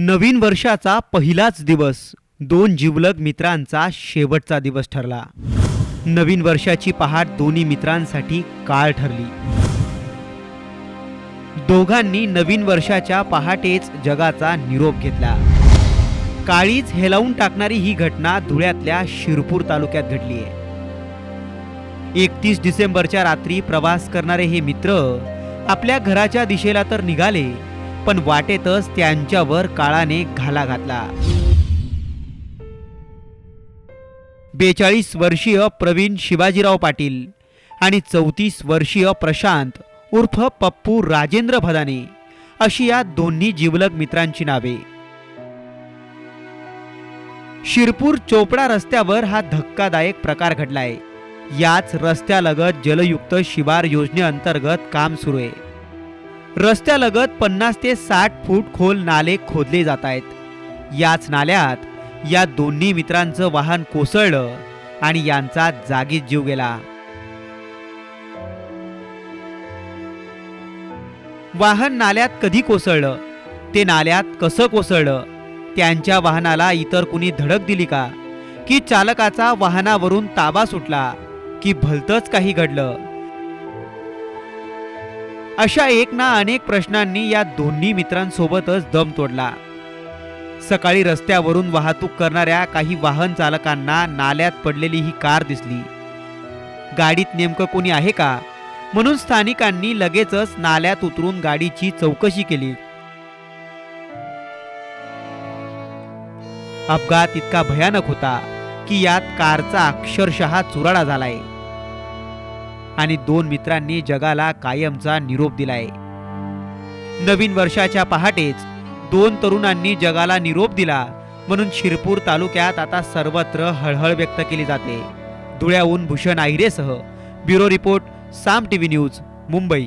नवीन वर्षाचा पहिलाच दिवस. दोन जिवलग मित्रांचा शेवटचा दिवस ठरला. नवीन वर्षाची पहाट दोन्ही मित्रांसाठी काळ ठरली. दोघांनी नवीन वर्षाच्या पहाटेच जगाचा निरोप घेतला. काळीच हेलावून टाकणारी ही घटना धुळ्यातल्या शिरपूर तालुक्यात घडली आहे. एकतीस डिसेंबरच्या रात्री प्रवास करणारे हे मित्र आपल्या घराच्या दिशेला तर निघाले पण वाटेतच त्यांच्यावर काळाने घाला घातला. बेचाळीस वर्षीय प्रवीण शिवाजीराव पाटील आणि चौतीस वर्षीय प्रशांत उर्फ पप्पू राजेंद्र भदाने अशी या दोन्ही जिवलग मित्रांची नावे. शिरपूर चोपडा रस्त्यावर हा धक्कादायक प्रकार घडलाय. याच रस्त्यालगत जलयुक्त शिवार योजनेअंतर्गत काम सुरू आहे. रस्त्यालगत पन्नास ते साठ फूट खोल नाले खोदले जात आहेत. याच नाल्यात या दोन्ही मित्रांचं वाहन कोसळलं आणि यांचा जागीच जीव गेला. वाहन नाल्यात कधी कोसळलं? ते नाल्यात कसं कोसळलं? त्यांच्या वाहनाला इतर कुणी धडक दिली का? की चालकाचा वाहनावरून ताबा सुटला? की भलतंच काही घडलं? अशा एक ना अनेक प्रश्नांनी या दोन्ही मित्रांसोबतच दम तोडला. सकाळी रस्त्यावरून वाहतूक करणाऱ्या काही वाहन चालकांना नाल्यात पडलेली ही कार दिसली. गाडीत नेमकं कोणी आहे का? म्हणून स्थानिकांनी लगेचच नाल्यात उतरून गाडीची चौकशी केली. अपघात इतका भयानक होता की यात कारचा अक्षरशः चुराडा झालाय. आणि दोन मित्रांनी जगाला कायमचा निरोप दिलाय. नवीन वर्षाच्या पहाटेच दोन तरुणांनी जगाला निरोप दिला म्हणून शिरपूर तालुक्यात आता सर्वत्र हळहळ व्यक्त केली जाते. धुळ्याहून Bhushan आहिरेसह bureau report Saam TV news Mumbai.